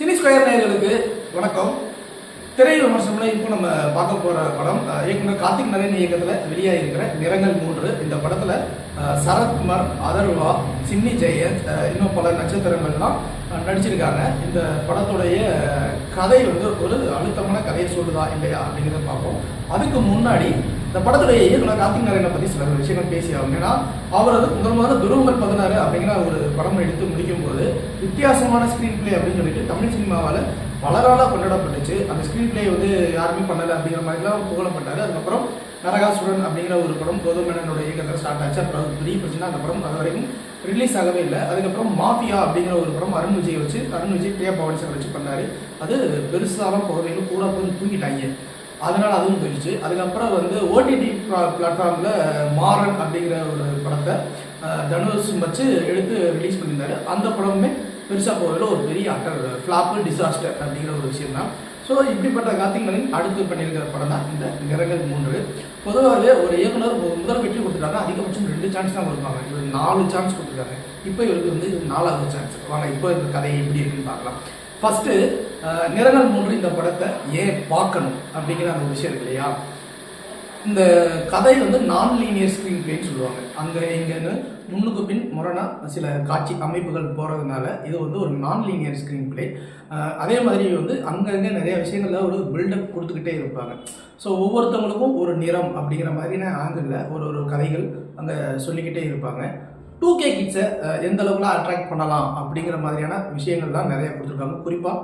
Cine square நேயர்களுக்கு வணக்கம். திரை விமர்சனம்ல இப்போ நம்ம பார்க்க போற படம் இயக்குனர் கார்த்திக் நரேன் இயக்கத்தில் வெளியாக இருக்கிற நிறங்கள் மூன்று. இந்த படத்துல சரத்குமார் அதர்வா சின்னி ஜெயந்த் இன்னும் பல நட்சத்திரங்கள்லாம் நடிச்சிருக்காங்க. இந்த படத்துடைய கதை வந்து ஒரு அழுத்தமான கதையை சொல்லுதா இல்லையா அப்படிங்கிறத பார்ப்போம். அதுக்கு முன்னாடி இந்த படத்துடைய இயக்குனர் கார்த்திக் நாராயணனை பற்றி சில விஷயங்கள் பேசி ஆகும் ஏன்னா அவர் வந்து முதல் முதல்ல துருவங்கள் பதினாறு அப்படிங்கிற ஒரு படம் எடுத்து முடிக்கும் போது வித்தியாசமான ஸ்க்ரீன் பிளே அப்படின்னு சொல்லிட்டு தமிழ் சினிமாவால் பலரால கொண்டாடப்பட்டுச்சு. அந்த ஸ்க்ரீன் பிளே வந்து யாருமே பண்ணலை அப்படிங்கிற மாதிரிலாம் புகழப்பட்டாரு அதுக்கப்புறம் நரகாசுரன் அப்படிங்கிற ஒரு படம் கோதுமேனனோட இயக்கத்தில் ஸ்டார்ட் ஆச்சு. அப்புறம் அது பெரிய பிரச்சனை. அந்த படம் அது வரைக்கும் ரிலீஸ் ஆகவே இல்லை. அதுக்கப்புறம் மாஃபியா அப்படிங்கிற ஒரு படம் அருண் விஜய் வச்சு அருண் விஜய் பிரியா பவன் சார் வச்சு பண்ணாரு. அது பெருசாலாம் போகவே கூட போய் தூங்கிட்டாங்க அதனால் அதுவும் போயிடுச்சு. அதுக்கப்புறம் வந்து ஓடிடி பிளாட்ஃபார்மில் மாறன் அப்படிங்கிற ஒரு படத்தை தனுஷ் வச்சு எடுத்து ரிலீஸ் பண்ணியிருந்தாரு. அந்த படமுமே பெருசாக போகிறதுல ஒரு பெரிய அட்டர் ஃப்ளாப்பு டிசாஸ்டர் அப்படிங்கிற ஒரு விஷயம் தான். ஸோ இப்படிப்பட்ட கார்த்திகளின் அடுத்து பண்ணியிருக்கிற படம் தான் இந்த நிறங்கள் மூன்று. பொதுவாகவே ஒரு இயக்குனர் ஒரு முதல் வெற்றி கொடுத்துட்டாங்க அதிகபட்சம் ரெண்டு சான்ஸ் தான் கொடுப்பாங்க. இவர் நாலு சான்ஸ் கொடுத்துருக்காங்க இப்போ இவருக்கு வந்து நாலாவது சான்ஸ் வாங்க இப்போ இந்த கதை எப்படி இருக்குன்னு பார்க்கலாம். ஃபஸ்ட்டு uh, நிறங்கள் மூன்று இந்த படத்தை ஏன் பார்க்கணும்? அப்படிங்கிற அந்த விஷயம் இருக்கு இல்லையா? இந்த கதை வந்து நான் லீனியர் ஸ்க்ரீன் பிளேன்னு சொல்லுவாங்க. அங்கே இங்கேன்னு முன்னுக்கு பின் முரணாக சில காட்சி அமைப்புகள் போகிறதுனால இது வந்து ஒரு நான் லீனியர் ஸ்க்ரீன் பிளே அதே மாதிரி வந்து அங்கங்கே நிறைய விஷயங்களில் ஒரு பில்டப் கொடுத்துக்கிட்டே இருப்பாங்க. ஸோ ஒவ்வொருத்தவங்களுக்கும் ஒரு நிறம் அப்படிங்கிற மாதிரியான ஆங்கிளில் ஒரு ஒரு கதைகள் அங்கே சொல்லிக்கிட்டே இருப்பாங்க. டூ கே கிட்ஸை எந்த அளவுக்குலாம் அட்ராக்ட் பண்ணலாம் அப்படிங்கிற மாதிரியான விஷயங்கள்லாம் நிறைய கொடுத்துருக்காங்க. குறிப்பாக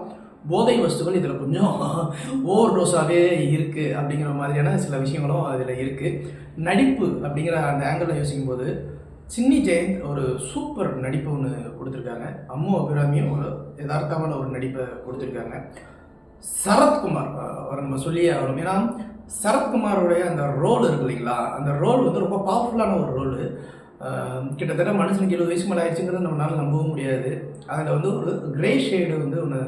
போதை வஸ்துகள் இதில் கொஞ்சம் ஓவர் டோஸாகவே இருக்குது அப்படிங்கிற மாதிரியான சில விஷயங்களும் அதில் இருக்குது நடிப்பு அப்படிங்கிற அந்த ஆங்கிளில் யோசிக்கும் போது சின்னி ஜெயந்த் ஒரு சூப்பர் நடிப்பு ஒன்று கொடுத்துருக்காங்க. அம்மு அபிராமியும் ஒரு யதார்த்தமான ஒரு நடிப்பை கொடுத்துருக்காங்க. சரத்குமார் அவர் நம்ம சொல்லியே ஆகணும். ஏன்னா சரத்குமாரோடைய அந்த ரோல் இருக்கு இல்லைங்களா? அந்த ரோல் வந்து ரொம்ப பவர்ஃபுல்லான ஒரு ரோலு கிட்டத்தட்ட மனுஷனுக்கு எழுபது வயசு மேலே ஆயிடுச்சுங்கிறது நம்மளால நம்பவும் முடியாது. அதில் வந்து ஒரு கிரே ஷேடு வந்து ஒன்று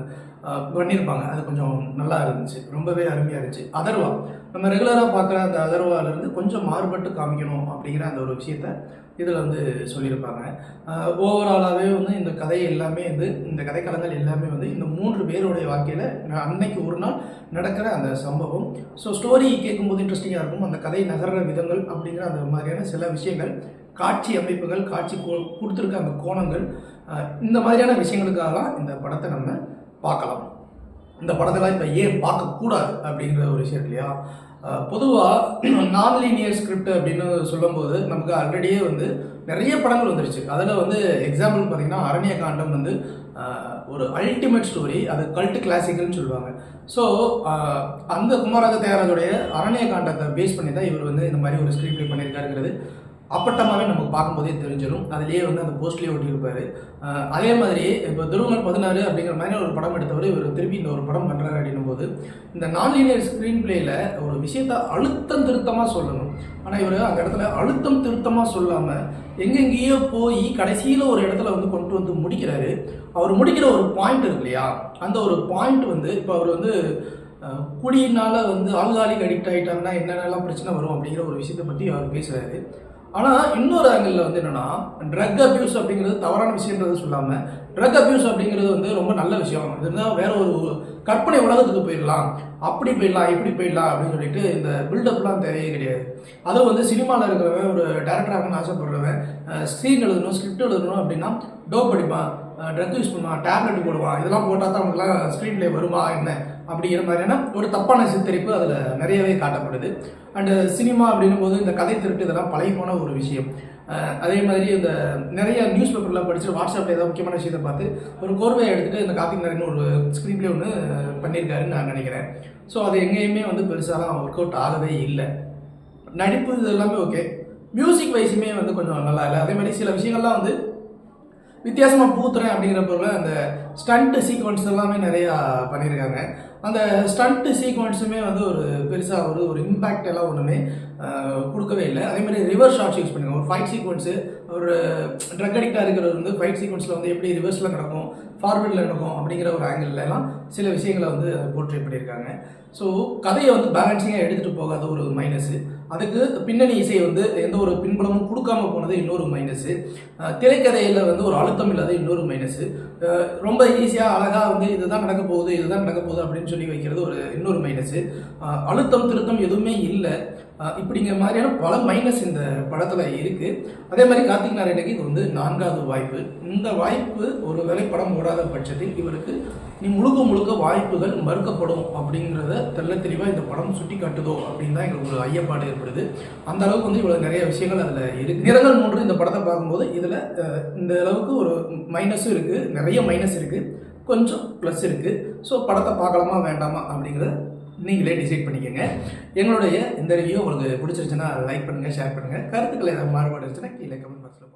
பண்ணியிருப்பாங்க அது கொஞ்சம் நல்லா இருந்துச்சு. ரொம்பவே அருமையாக இருந்துச்சு. அதர்வா. நம்ம ரெகுலராக பார்க்குற அந்த அதர்வாலேருந்து கொஞ்சம் மாறுபட்டு காமிக்கணும் அப்படிங்கிற அந்த ஒரு விஷயத்த இதில் வந்து சொல்லியிருப்பாங்க. ஓவராலாகவே வந்து இந்த கதை எல்லாமே வந்து இந்த கதைக்களங்கள் எல்லாமே வந்து இந்த மூன்று பேருடைய வாழ்க்கையில் அன்னைக்கு ஒரு நாள் நடக்கிற அந்த சம்பவம். ஸோ ஸ்டோரி கேட்கும்போது இன்ட்ரெஸ்டிங்காக இருக்கும். அந்த கதை நகர்ற விதங்கள் அப்படிங்கிற அந்த மாதிரியான சில விஷயங்கள் காட்சி அமைப்புகள் காட்சி கொடுத்துருக்க அந்த கோணங்கள் இந்த மாதிரியான விஷயங்களுக்காக தான் இந்த படத்தை நம்ம பார்க்கலாம். இந்த படத்தெல்லாம் இப்போ ஏன் பார்க்கக்கூடாது அப்படிங்கிற ஒரு விஷயம் இல்லையா? பொதுவாக நான் லீனியர் ஸ்கிரிப்ட் அப்படின்னு சொல்லும்போது நமக்கு ஆல்ரெடியே வந்து நிறைய படங்கள் வந்துருச்சு. அதில் வந்து எக்ஸாம்பிள் பார்த்தீங்கன்னா அரண்ய காண்டம் வந்து ஒரு அல்டிமேட் ஸ்டோரி அது கல்ட் கிளாசிக்கல்னு சொல்லுவாங்க. ஸோ அந்த குமாராஜ தியாகராஜுடைய அரண்ய காண்டத்தை பேஸ் பண்ணி தான் இவர் வந்து இந்த மாதிரி ஒரு ஸ்க்ரீன் ப்ளே பண்ணியிருக்காருங்கிறது. அப்பட்டமாகவே நமக்கு பார்க்கும்போதே தெரிஞ்சிடும். அதுலேயே வந்து அந்த போஸ்ட்லேயே ஒட்டியிருப்பாரு. அதே மாதிரி இப்போ துருவங்கள் பதினாறு அப்படிங்கிற மாதிரி ஒரு படம் எடுத்தவர் இவர் திரும்பி இந்த ஒரு படம் பண்ணுறாரு அப்படின்னும் போது இந்த நான் லீனியர் ஸ்க்ரீன் பிளேயில் ஒரு விஷயத்த அழுத்தம் திருத்தமாக சொல்லணும். ஆனால் இவர் அந்த இடத்துல அழுத்தம் திருத்தமாக சொல்லாமல் எங்கெங்கேயோ போய் கடைசியில் ஒரு இடத்துல வந்து கொண்டு வந்து முடிக்கிறாரு. அவர் முடிக்கிற ஒரு பாயிண்ட் இருக்கு இல்லையா? அந்த ஒரு பாயிண்ட் வந்து இப்போ அவர் வந்து குடியினால் குடியினால வந்து ஆல்காலிக் அடிக்ட் ஆகிட்டாங்கன்னா என்னென்னலாம் பிரச்சனை வரும் அப்படிங்கிற ஒரு விஷயத்தை பற்றி அவர் பேசுகிறாரு ஆனால் இன்னொரு ஆங்கிளில் வந்து என்னென்னா ட்ரக் அப்யூஸ் அப்படிங்கிறது தவறான விஷயன்றது சொல்லாமல் ட்ரக் அப்யூஸ் அப்படிங்கிறது வந்து ரொம்ப நல்ல விஷயம். இருந்தால் வேற ஒரு கற்பனை உலகத்துக்கு போயிடலாம். அப்படி போயிடலாம் இப்படி போயிடலாம் அப்படின்னு சொல்லிட்டு இந்த பில்டப்லாம் தேவையே கிடையாது. அதுவும் வந்து சினிமாவில் இருக்கிறவன் ஒரு டேரக்டர் ஆகணும்னு ஆசைப்படுறவன் ஸ்க்ரீன் எழுதணும் ஸ்கிரிப்ட் எழுதணும் அப்படின்னா டோப் படிப்பான் ட்ரக் யூஸ் பண்ணுவான் டேப்லெட் போடுவான். இதெல்லாம் போட்டால் தான் அவங்களுக்குலாம் ஸ்க்ரீன் பிளே வருமா என்ன? அப்படிங்கிற மாதிரியான ஒரு தப்பான சித்தரிப்பு அதில் நிறையவே காட்டப்படுது. அண்டு சினிமா அப்படின்னும் போது இந்த கதை திருட்டு இதெல்லாம் பழகி போன ஒரு விஷயம். அதே மாதிரி இந்த நிறைய நியூஸ் பேப்பரில் படிச்சுட்டு வாட்ஸ்அப்பில் ஏதாவது முக்கியமான விஷயத்தை பார்த்து ஒரு கோர்வையை எடுத்துகிட்டு இந்த கார்த்திக் நாராயணன் ஒரு ஸ்க்ரீன் பிளே ஒன்று பண்ணியிருக்காருன்னு நான் நினைக்கிறேன். ஸோ அது எங்கேயுமே வந்து பெருசாலாம் ஒர்க் அவுட் ஆகவே இல்லை. நடிப்பு இது எல்லாமே ஓகே மியூசிக் வைஸுமே வந்து கொஞ்சம் நல்லா இல்லை. அதே மாதிரி சில விஷயங்கள்லாம் வந்து வித்தியாசமாக பூத்துறேன் அப்படிங்கிற பொருள் அந்த ஸ்டண்ட்டு சீக்வன்ஸ் எல்லாமே நிறையா பண்ணியிருக்காங்க. அந்த ஸ்டண்ட்டு சீக்வன்ஸுமே வந்து ஒரு பெருசாக ஒரு ஒரு இம்பேக்ட் எல்லாம் ஒன்றுமே கொடுக்கவே இல்லை. அதே மாதிரி ரிவர்ஸ் ஷாட்ஸ் யூஸ் பண்ணுங்க. ஃபைட் சீக்வன்ஸு ஒரு uh, ட்ரக் அடிக்டாக இருக்கிறவர் வந்து ஃபைட் சீக்வன்ஸில் வந்து எப்படி ரிவர்ஸில் நடக்கும் ஃபார்வர்டில் நடக்கும் அப்படிங்கிற ஒரு ஆங்கிள்லாம் சில விஷயங்களை வந்து போர்ட்ரேட் பண்ணியிருக்காங்க. ஸோ கதையை வந்து பேலன்சிங்காக எடுத்துகிட்டு போகாத ஒரு மைனஸு அதுக்கு பின்னணி இசை வந்து எந்த ஒரு பின்புலமும் கொடுக்காம போனது இன்னொரு மைனஸு திரைக்கதையில் வந்து ஒரு அழுத்தம் இல்லாத இன்னொரு மைனஸு ரொம்ப ஈஸியாக அழகாக வந்து இதுதான் நடக்க போகுது இதுதான் நடக்க போகுது அப்படின்னு சொல்லி வைக்கிறது ஒரு இன்னொரு மைனஸு அழுத்தம் திருத்தம் எதுவுமே இல்லை. இப்படிங்கிற மாதிரியான பல மைனஸ் இந்த படத்தில் இருக்குது அதே மாதிரி கார்த்திக் நாராயணுக்கு இது வந்து நான்காவது வாய்ப்பு. இந்த வாய்ப்பு ஒரு வேளை படம் ஓடாத பட்சத்தில் இவருக்கு நீ முழுக்க முழுக்க வாய்ப்புகள் மறுக்கப்படும் அப்படிங்கிறத தெள்ள தெளிவாக இந்த படம் சுட்டி காட்டுதோ அப்படின்னு தான் எங்களுக்கு ஒரு ஐயப்பாடு ஏற்படுது. அந்த அளவுக்கு வந்து இவ்வளோ நிறைய விஷயங்கள் அதில் இருக்குது நிறங்கள் மூன்று இந்த படத்தை பார்க்கும்போது இதில் இந்த அளவுக்கு ஒரு மைனஸும் இருக்குது நிறைய மைனஸ் இருக்குது கொஞ்சம் ப்ளஸ் இருக்குது ஸோ படத்தை பார்க்கலாமா வேண்டாமா அப்படிங்கிறத நீங்களே டிசைட் பண்ணிக்கோங்க. எங்களுடைய இந்த ரிவ்யூ உங்களுக்கு பிடிச்சிருச்சுன்னா லைக் பண்ணுங்கள் ஷேர் பண்ணுங்கள் கருத்துக்கள் ஏதாவது மாறுபாடு இருந்துச்சுன்னா கீழே கமெண்ட் பாக்ஸில்